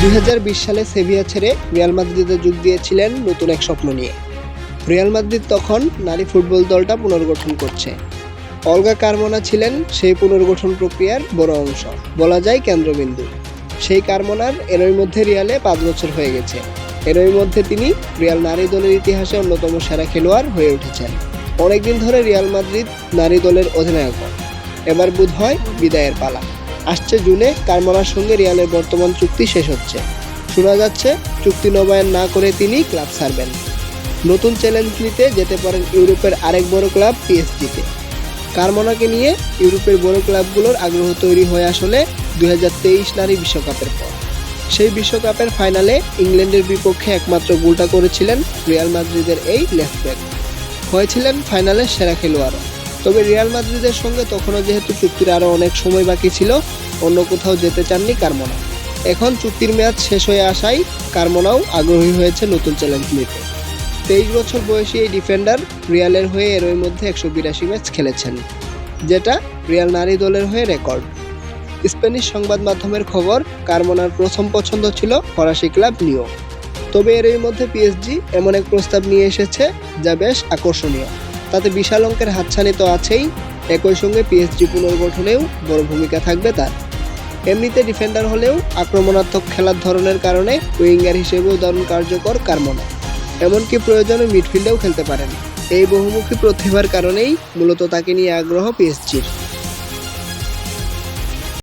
দু হাজার বিশ সালে সেভিয়া ছেড়ে রিয়াল মাদ্রিদে যোগ দিয়েছিলেন নতুন এক স্বপ্ন নিয়ে। রিয়াল মাদ্রিদ তখন নারী ফুটবল দলটা পুনর্গঠন করছে। অলগা কারমোনা ছিলেন সেই পুনর্গঠন প্রক্রিয়ার বড় অংশ। বলা যায় কেন্দ্রবিন্দু। সেই কারমোনার এরই মধ্যে রিয়ালে পাঁচ বছর হয়ে গেছে। এরই মধ্যে তিনি রিয়াল নারী দলের ইতিহাসে অন্যতম সেরা খেলোয়াড় হয়ে উঠেছেন। অনেকদিন ধরে রিয়াল মাদ্রিদ নারী দলের অধিনায়ক। এবার বোধ হয় বিদায়ের পালা। আসছে জুনে কারমোনার সঙ্গে রিয়ালের বর্তমান চুক্তি শেষ হচ্ছে। শোনা যাচ্ছে, চুক্তি নবায়ন না করে তিনি ক্লাব ছাড়বেন। নতুন চ্যালেঞ্জ নিতে যেতে পারেন ইউরোপের আরেক বড় ক্লাব পিএসজিতে। কারমোনাকে নিয়ে ইউরোপের বড় ক্লাবগুলোর আগ্রহ তৈরি হয়ে আসলে দু তেইশ নারী বিশ্বকাপের পর। সেই বিশ্বকাপের ফাইনালে ইংল্যান্ডের বিপক্ষে একমাত্র গোলটা করেছিলেন রিয়াল মাদ্রিদের এই লেফট ব্যাক। হয়েছিলেন ফাইনালের সেরা খেলোয়াড়ও তবে রিয়াল মাদ্রিদের সঙ্গে তখনও যেহেতু চুক্তির আরও অনেক সময় বাকি ছিল, অন্য কোথাও যেতে চাননি কারমোনা। এখন চুক্তির মেয়াদ শেষ হয়ে আসায় কারমোনাও আগ্রহী হয়েছে নতুন চ্যালেঞ্জ নিতে। তেইশ বছর বয়সী এই ডিফেন্ডার রিয়ালের হয়ে এরই মধ্যে একশো বিরাশি ম্যাচ খেলেছেন, যেটা রিয়াল নারী দলের হয়ে রেকর্ড। স্প্যানিশ সংবাদ মাধ্যমের খবর, কারমোনার প্রথম পছন্দ ছিল ফরাসি ক্লাব নিও তবে এরই মধ্যে পিএসজি এমন এক প্রস্তাব নিয়ে এসেছে, যা বেশ আকর্ষণীয়। তাতে বিশাল অঙ্কের হাতছানি তো আছেই। একই সঙ্গে পিএসজি পুনর্গঠনেও বড় ভূমিকা থাকবে তার। এমনিতে ডিফেন্ডার হলেও আক্রমণাত্মক খেলার ধরনের কারণে উইঙ্গার হিসেবেও দারুণ কার্যকর কারমোনা। এমনকি প্রয়োজনে মিডফিল্ডেও খেলতে পারেন। এই বহুমুখী প্রতিভার কারণেই মূলত তাকে নিয়ে আগ্রহ পিএসজির